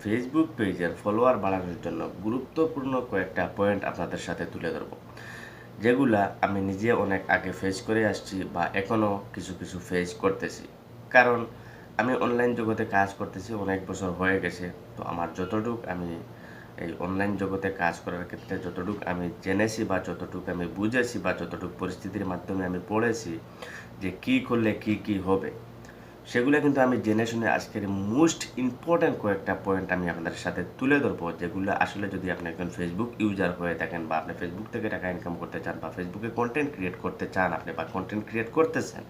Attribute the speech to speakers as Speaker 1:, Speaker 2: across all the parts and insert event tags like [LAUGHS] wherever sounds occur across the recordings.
Speaker 1: Facebook পেজের follower বাড়ানোর জন্য গুরুত্বপূর্ণ কয়েকটা পয়েন্ট আপনাদের সাথে তুলে ধরব। যেগুলা আমি নিজে অনেক আগে ফেস করে আসছি বা এখনও কিছু কিছু ফেস করতেছি। কারণ আমি অনলাইন জগতে কাজ করতেছি অনেক বছর হয়ে গেছে, তো আমার যতটুক আমি এই অনলাইন জগতে কাজ করার ক্ষেত্রে যতটুকু আমি জেনেছি বা যতটুকু আমি বুঝেছি বা যতটুকু পরিস্থিতির মাধ্যমে আমি পড়েছি যে কি করলে কি কি হবে সেগুলো কিন্তু আমি জেনে শুনে আজকের মোস্ট ইম্পর্ট্যান্ট কয়েকটা পয়েন্ট আমি আপনাদের সাথে তুলে ধরবো, যেগুলো আসলে যদি আপনি একজন ফেসবুক ইউজার হয়ে থাকেন বা আপনি ফেসবুক থেকে টাকা ইনকাম করতে চান বা ফেসবুকে কন্টেন্ট ক্রিয়েট করতে চান আপনি বা কন্টেন্ট ক্রিয়েট করতেছেন,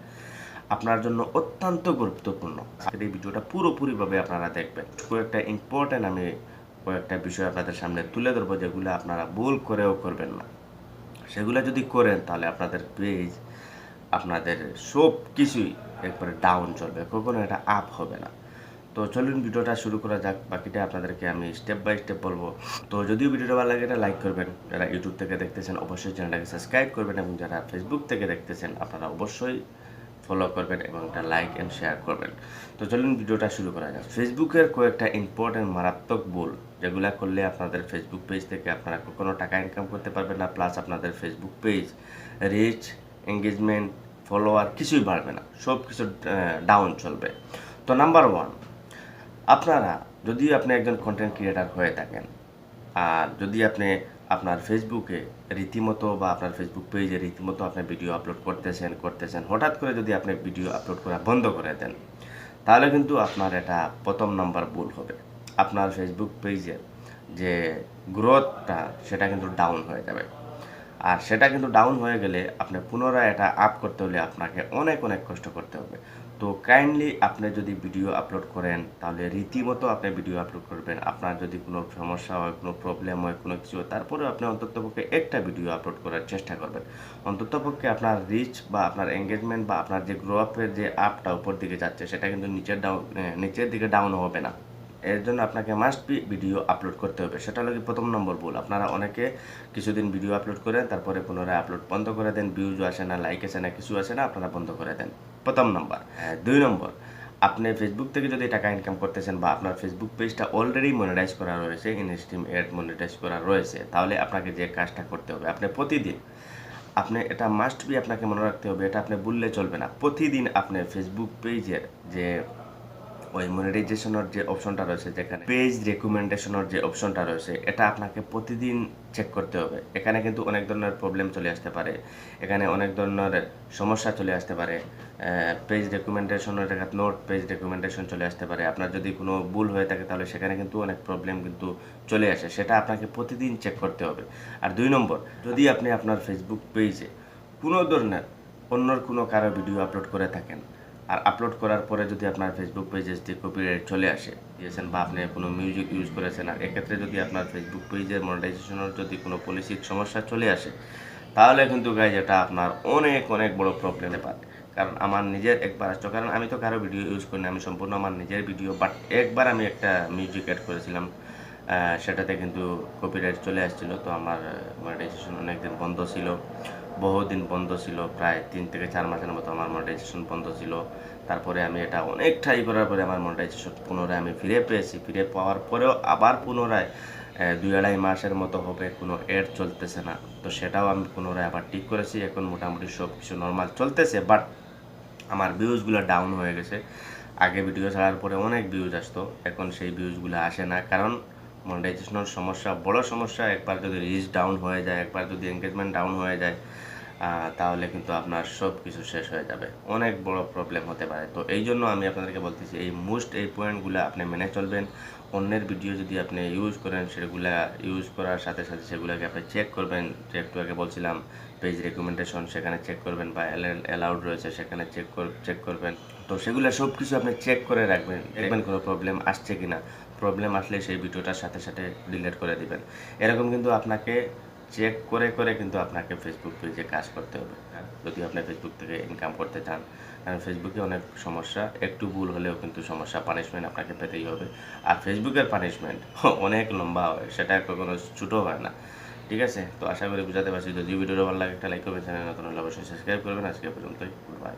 Speaker 1: আপনার জন্য অত্যন্ত গুরুত্বপূর্ণ। আজকের এই ভিডিওটা পুরোপুরিভাবে আপনারা দেখবেন। কয়েকটা ইম্পর্ট্যান্ট আমি কয়েকটা বিষয় আপনাদের সামনে তুলে ধরবো, যেগুলো আপনারা ভুল করেও করবেন না। সেগুলো যদি করেন তাহলে আপনাদের পেজ আপনাদের সব কিছুই একবারে ডাউন চলবে। কখনো এটা আপ হবে না। তো চলুন ভিডিওটা শুরু করা যাক। বাকিটা আপনাদেরকে আমি স্টেপ বাই স্টেপ বলব। তো যদিও ভিডিওটা ভালো লাগে এটা লাইক করবেন। যারা ইউটিউব থেকে দেখতেছেন, অবশ্যই চ্যানেলটাকে সাবস্ক্রাইব করবেন এবং যারা ফেসবুক থেকে দেখতেছেন, আপনারা অবশ্যই ফলো করবেন এবং একটা লাইক অ্যান্ড শেয়ার করবেন। তো চলুন ভিডিওটা শুরু করা যাক। ফেসবুকের কয়েকটা ইম্পর্টেন্ট মারাত্মক ভুল, যেগুলা করলে আপনাদের ফেসবুক পেজ থেকে আপনারা কখনো টাকা ইনকাম করতে পারবেন না প্লাস আপনাদের Facebook page reach engagement follower কিছুই বাড়বে না। সব কিছু ডাউন চলবে। তো নাম্বার ওয়ান আপনারা, যদি আপনি একজন কন্টেন্ট ক্রিয়েটার হয়ে থাকেন, আর যদি আপনি আপনার ফেসবুকে রীতিমতো বা আপনার ফেসবুক পেজে রীতিমতো আপনি ভিডিও আপলোড করতেছেন করতেছেন, হঠাৎ করে যদি আপনি ভিডিও আপলোড করা বন্ধ করে দেন, তাহলে কিন্তু আপনার এটা প্রথম নাম্বার ভুল হবে। আপনার ফেসবুক পেজের যে গ্রোথটা সেটা কিন্তু ডাউন হয়ে যাবে। আর সেটা কিন্তু ডাউন হয়ে গেলে আপনি পুনরায় এটা আপ করতে হলে আপনাকে অনেক অনেক কষ্ট করতে হবে। তো কাইন্ডলি আপনি যদি ভিডিও আপলোড করেন, তাহলে রীতিমতো আপনি ভিডিও আপলোড করবেন। আপনার যদি কোনো সমস্যা হয়, কোনো প্রবলেম হয়, কোনো কিছু তারপরে আপনি অন্ততপক্ষে একটা ভিডিও আপলোড করার চেষ্টা করবেন। অন্ততপক্ষে আপনার রিচ বা আপনার এঙ্গেজমেন্ট বা আপনার যে গ্রো আপের যে আপটা উপর দিকে যাচ্ছে, সেটা কিন্তু নিচের ডাউন নিচের দিকে ডাউন হবে না। এর জন্য আপনাকে মাস্ট বি ভিডিও আপলোড করতে হবে। সেটা হলো কি প্রথম নম্বর ভুল। আপনারা অনেকে কিছুদিন ভিডিও আপলোড করেন তারপরে পুনরায় আপলোড বন্ধ করে দেন ভিউজ আসে না লাইক আসে না কিছু আসে না আপনারা বন্ধ করে দেন। প্রথম নম্বর। দুই নম্বর আপনি ফেসবুক থেকে যদি টাকা ইনকাম করতেছেন বা আপনার ফেসবুক পেজটা অলরেডি মনিটাইজ করা রয়েছে ইনস্টিম এড মনিটাইজ করা রয়েছে তাহলে আপনাকে যে কাজটা করতে হবে আপনি প্রতিদিন আপনি এটা মাস্ট বি আপনাকে মনে রাখতে হবে এটা আপনি বললে চলবে না। প্রতিদিন আপনি ফেসবুক পেজের যে ওই মনিটাইজেশনের যে অপশনটা রয়েছে যেখানে পেজ রেকমেন্ডেশনের যে অপশনটা রয়েছে, এটা আপনাকে প্রতিদিন চেক করতে হবে। এখানে কিন্তু অনেক ধরনের প্রবলেম চলে আসতে পারে। এখানে অনেক ধরনের সমস্যা চলে আসতে পারে। পেজ রেকমেন্ডেশনের জায়গা নোট পেজ রেকমেন্ডেশন চলে আসতে পারে। আপনার যদি কোনো ভুল হয়ে থাকে, তাহলে সেখানে কিন্তু অনেক প্রবলেম কিন্তু চলে আসে। সেটা আপনাকে প্রতিদিন চেক করতে হবে। আর দুই নম্বর, যদি আপনি আপনার ফেসবুক পেজে কোনো ধরনের অন্যর কোনো কারও ভিডিও আপলোড করে থাকেন আর আপলোড করার পরে যদি আপনার ফেসবুক পেজে যদি কপিরাইট চলে আসে, দিয়েছেন বা আপনি কোনো মিউজিক ইউজ করেছেন, আর এক্ষেত্রে যদি আপনার ফেসবুক পেজের মনিটাইজেশনের যদি কোনো পলিসির সমস্যা চলে আসে, তাহলে কিন্তু গাইজ এটা আপনার অনেক অনেক বড় প্রবলেমে পারে কারণ আমার নিজের একবার আসতো, কারণ আমি তো কারও ভিডিও ইউজ করি না আমি সম্পূর্ণ আমার নিজের ভিডিও বাট একবার আমি একটা মিউজিক অ্যাড করেছিলাম। সেটাতে কিন্তু কপিরাইট চলে আসছিল। তো আমার মনিটাইজেশন অনেকদিন বন্ধ ছিল। বহুদিন বন্ধ ছিল। প্রায় তিন থেকে চার মাসের মতো আমার মনিটাইজেশন বন্ধ ছিল। তারপরে আমি এটা অনেক ট্রাই করার পরে আমার মনিটাইজেশন পুনরায় আমি ফিরে পেয়েছি। ফিরে পাওয়ার পরেও আবার পুনরায় দুই আড়াই মাসের মতো হবে, কোনো এড চলতেছে না। তো সেটাও আমি পুনরায় আবার ঠিক করেছি। এখন মোটামুটি সব কিছু নর্মাল চলতেছে বাট আমার ভিউজগুলো ডাউন হয়ে গেছে। আগে ভিডিও ছাড়ার পরে অনেক ভিউজ আসতো। এখন সেই ভিউজগুলো আসে না। কারণ মনিটাইজেশনের সমস্যা, বড় সমস্যা, একবার যদি রিচ ডাউন হয়ে যায়, একবার যদি এনগেজমেন্ট ডাউন হয়ে যায় তাহলে কিন্তু আপনার সব কিছু শেষ হয়ে যাবে। অনেক বড় প্রবলেম হতে পারে। তো এই জন্য আমি আপনাদেরকে বলতেছি, এই মোস্ট এই পয়েন্টগুলো আপনি মেনে চলবেন। অন্যের ভিডিও যদি আপনি ইউজ করেন, সেগুলা ইউজ করার সাথে সাথে সেগুলোকে আপনি চেক করবেন। যে একটু আগে বলছিলাম পেজ রেকমেন্ডেশন সেখানে চেক করবেন বা অ্যালাউড রয়েছে, সেখানে চেক চেক করবেন। তো সেগুলো সব কিছু আপনি চেক করে রাখবেন। দেখবেন কোনো প্রবলেম আসছে কি না প্রবলেম আসলে সেই ভিডিওটার সাথে সাথে ডিলিট করে দিবেন। এরকম কিন্তু আপনাকে চেক করে করে কিন্তু আপনাকে ফেসবুক পেজে কাজ করতে হবে। যদি আপনি ফেসবুক থেকে ইনকাম করতে চান কারণ ফেসবুকে অনেক সমস্যা। একটু ভুল হলেও কিন্তু সমস্যা। পানিশমেন্ট আপনাকে পেতেই হবে। আর ফেসবুকের পানিশমেন্ট [LAUGHS] অনেক লম্বা হয়। সেটা কখনো ছোটো হয় না। ঠিক আছে? তো আশা করি বুঝাতে পারছি। যদি ভিডিওটা ভালো লাগে একটা লাইক করবেন। চ্যানেল নতুন হলে অবশ্যই সাবস্ক্রাইব করবেন। আজকে পর্যন্তই। বাই